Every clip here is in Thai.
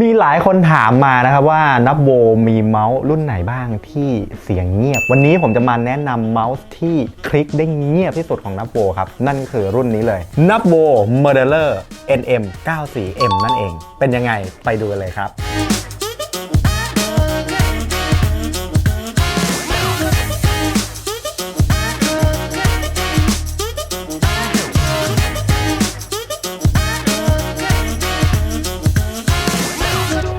มีหลายคนถามมานะครับว่านับโวมีเมาส์รุ่นไหนบ้างที่เสียงเงียบ วันนี้ผมจะมาแนะนำเมาส์ที่คลิกได้เงียบที่สุดของนับโวครับ นั่นคือรุ่นนี้เลยนับโว Murderer NM 94M นั่นเอง เป็นยังไงไปดูกันเลยครับ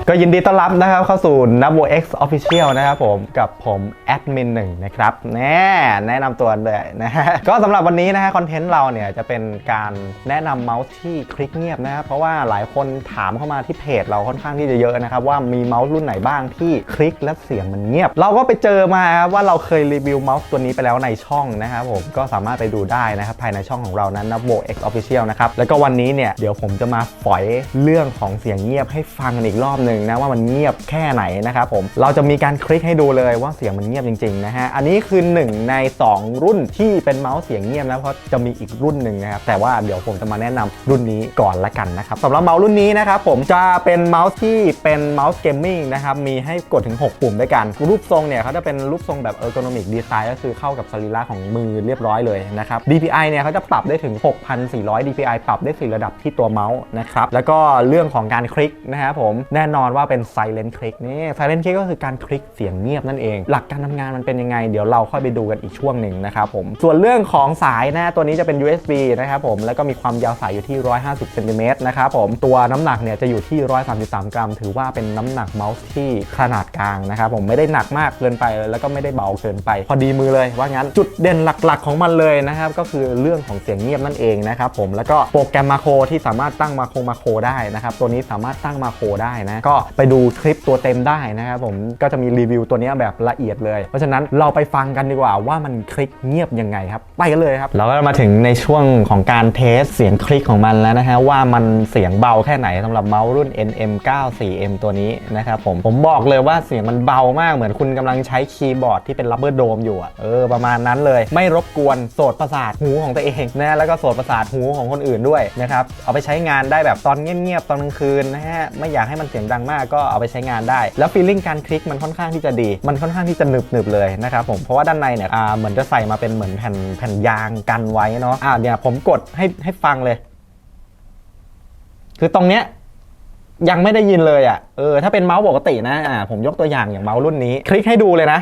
ก็ยินดีต้อนรับนะครับเข้าสู่ n a v o X Official นะครับผมกับผมแอดมินหนึ่งนะครับแน่แนะนำตัวเลยนะฮะก็สำหรับวันนี้นะฮะคอนเทนต์เราเนี่ยจะเป็นการแนะนำเมาส์ที่คลิกเงียบนะครับเพราะว่าหลายคนถามเข้ามาที่เพจเราค่อนข้างที่จะเยอะนะครับว่ามีเมาส์รุ่นไหนบ้างที่คลิกและเสียงมันเงียบ เราก็ไปเจอมาครับว่าเราเคยรีวิวเมาส์ตัวนี้ไปแล้วในช่องนะครับผมก็สามารถไปดูได้นะครับภายในช่องของเรานั้น n a v o X Official นะครับแล้วก็วันนี้เนี่ยเดี๋ยวผมจะมาฝอยเรื่องของเสียงเงียบให้ฟังอีกรอบหนึ่งนะว่ามันเงียบแค่ไหนนะครับผมเราจะมีการคลิกให้ดูเลยว่าเสียงมันเงียบจริงๆนะฮะอันนี้คือ 1 ใน 2 รุ่นที่เป็นเมาส์เสียงเงียบนะเพราะจะมีอีกรุ่นหนึ่งนะครับแต่ว่าเดี๋ยวผมจะมาแนะนำรุ่นนี้ก่อนละกันนะครับสำหรับเมาส์รุ่นนี้นะครับผมจะเป็นเมาส์ที่เป็นเมาส์เกมมิ่งนะครับมีให้กดถึง 6 ปุ่มด้วยกัน รูปทรงเนี่ยเขาจะเป็นรูปทรงแบบ ergonomic design ก็คือเข้ากับสรีระของมือเรียบร้อยเลยนะครับ DPI เนี่ยเขาจะปรับได้ถึง 6,400 DPI ปรับได้4ระดับที่ตัวเมาส์นะครับแล้วก็เรื่องของการคลิกนะครับผมแน่นอนว่าเป็น silent click นี่ silent click ก็คือการคลิกเสียงเงียบนั่นเอง หลักการทำงานมันเป็นยังไง เดี๋ยวเราค่อยไปดูกันอีกช่วงหนึ่งนะครับผม ส่วนเรื่องของสายนะตัวนี้จะเป็น USB นะครับผม แล้วก็มีความยาวสายอยู่ที่ 150เซนติเมตรนะครับผม ตัวน้ำหนักเนี่ยจะอยู่ที่ 133 กรัม ถือว่าเป็นน้ำหนักเมาส์ที่ขนาดกลางนะครับผม ไม่ได้หนักมากเกินไป แล้วก็ไม่ได้เบาเกินไป พอดีมือเลย ว่างั้น จุดเด่นหลัก ๆ ของมันเลยนะครับ ก็คือเรื่องของเสียงเงียบนั่นเองนะครับผม แล้วก็โปรแกรมมาโครที่สามารถตั้งมาโครมาโครได้นะครับ ตัวนี้สามารถตั้งมาโครได้นะ ก็ไปดูคลิปตัวเต็มได้นะครับผมก็จะมีรีวิวตัวนี้แบบละเอียดเลย เพราะฉะนั้นเราไปฟังกันดีกว่าว่ามันคลิกเงียบยังไงครับ ไปกันเลยครับ เราก็มาถึงในช่วงของการเทสเสียงคลิกของมันแล้วนะฮะว่ามันเสียงเบาแค่ไหนสำหรับเมาส์รุ่น NM94M ตัวนี้นะครับผมผมบอกเลยว่าเสียงมันเบามากเหมือนคุณกำลังใช้คีย์บอร์ดที่เป็นรับเบอร์โดมอยู่อะเออประมาณนั้นเลยไม่รบกวนโสดประสาทหูของตัวเองนะแล้วก็โสดประสาทหูของคนอื่นด้วยนะครับเอาไปใช้งานได้แบบตอนเงียบๆตอนกลางคืนนะฮะไม่อยากให้มันเสียงดังมากก็เอาไปใช้งานได้ แล้วฟีลลิ่งการคลิกมันค่อนข้างที่จะดี มันค่อนข้างที่จะหนึบๆเลยนะครับผมเพราะว่าด้านในเนี่ยอ่าเหมือนจะใส่มาเป็นเหมือนแผ่นแผ่นยางกันไว้เนาะอ่าเนี่ยผมกดให้ให้ฟังเลย คือตรงเนี้ยยังไม่ได้ยินเลยอะ่ะเออถ้าเป็นเมาส์ปกตินะอ่าผมยกตัวอย่างอย่างเมาส์รุ่นนี้ คลิกให้ดูเลยนะ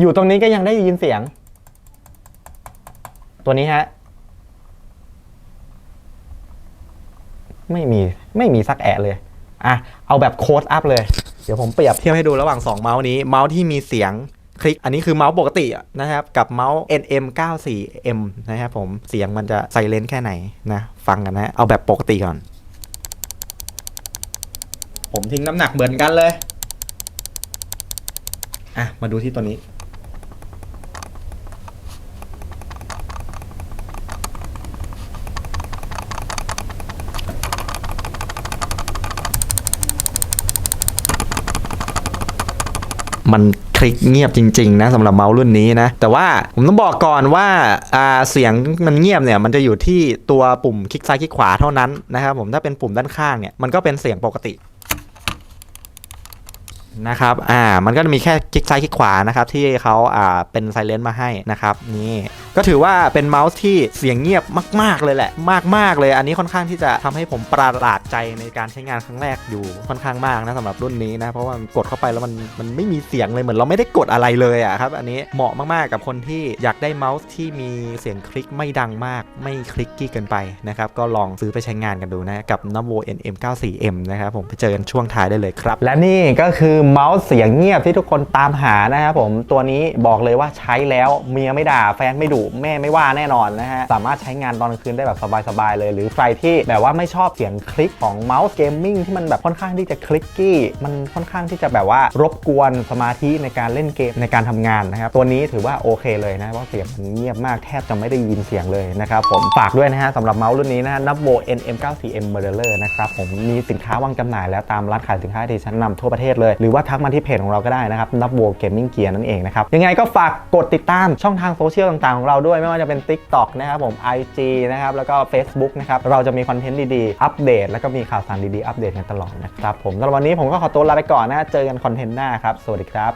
อยู่ตรงนี้ก็ยังได้ยินเสียง ตัวนี้ฮะ ไม่มีไม่มีสักแอะเลยอะเอาแบบโค้ดอัพเลย เดี๋ยวผมเปรียบเทียบให้ดูระหว่าง 2 เมาส์นี้เมาส์ที่มีเสียงคลิก อันนี้คือเมาส์ปกติอะนะครับ กับเมาส์ NM94M นะครับผมเสียงมันจะไซเลนแค่ไหนนะ ฟังกันนะ เอาแบบปกติก่อน ผมทิ้งน้ำหนักเหมือนกันเลย อะ มาดูที่ตัวนี้ มันคลิกเงียบจริงๆนะสำหรับเมาส์รุ่นนี้นะ แต่ว่าผมต้องบอกก่อนว่าเสียงมันเงียบเนี่ยมันจะอยู่ที่ตัวปุ่มคลิกซ้ายคลิกขวาเท่านั้นนะครับผมถ้าเป็นปุ่มด้านข้างเนี่ยมันก็เป็นเสียงปกติ นะครับอ่ามันก็จะมีแค่คลิกซ้ายคลิกขวานะครับที่เขาอ่าเป็นไซเลนต์มาให้นะครับนี่ก็ถือว่าเป็นเมาส์ที่เสียงเงียบมาก ๆ เลยแหละ มาก ๆ เลย อันนี้ค่อนข้างที่จะทำให้ผมประหลาดใจในการใช้งานครั้งแรกอยู่ค่อนข้างมากนะสำหรับรุ่นนี้นะเพราะว่ามันกดเข้าไปแล้วมันมันไม่มีเสียงเลยเหมือนเราไม่ได้กดอะไรเลยอะครับอันนี้เหมาะมาก ๆ กับคนที่อยากได้เมาส์ที่มีเสียงคลิกไม่ดังมาก ไม่คลิกกี้เกินไปนะครับก็ลองซื้อไปใช้งานกันดูนะกับ n a v o NM94M นะครับผมไปเจอกันช่วงท้ายได้เลยครับ และนี่ก็คือเมาส์เสียงเงียบที่ทุกคนตามหานะครับผมตัวนี้บอกเลยว่าใช้แล้วเมียไม่ด่าแฟนไม่ดุแม่ไม่ว่าแน่นอนนะฮะสามารถใช้งานตอนกลางคืนได้แบบสบายๆเลย หรือใครที่แบบว่าไม่ชอบเสียงคลิกของเมาส์เกมมิ่งที่มันแบบค่อนข้างที่จะคลิกกี้มันค่อนข้างที่จะแบบว่ารบกวนสมาธิในการเล่นเกมในการทำงานนะครับตัวนี้ถือว่าโอเคเลยนะว่าเสียงมันเงียบมากแทบจะไม่ได้ยินเสียงเลยนะครับผมฝากด้วยนะฮะสำหรับเมาส์รุ่นนี้นะนับโว NM94M Modeler นะครับผมมีสินค้าวางจำหน่ายแล้วตามร้านขายสินค้าที่ชั้นนำทั่วประเทศเลยหรือรือว่าทักมาที่เพจของเราก็ได้นะครับนับโวเกมมิ่งเกียร์นั่นเองนะครับยังไงก็ฝากกดติดตามช่องทางโซเชียลต่างๆของเราด้วยไม่ว่าจะเป็น TikTok นะครับผม IG นะครับแล้วก็ Facebook นะครับเราจะมีคอนเทนต์ดีๆอัปเดต แล้วก็มีข่าวสารดีๆอัปเดตกันตลอดนะครับผมสำหรับวันนี้ผมก็ขอตัวลาไปก่อนนะเจอกันคอนเทนต์หน้าครับสวัสดีครับ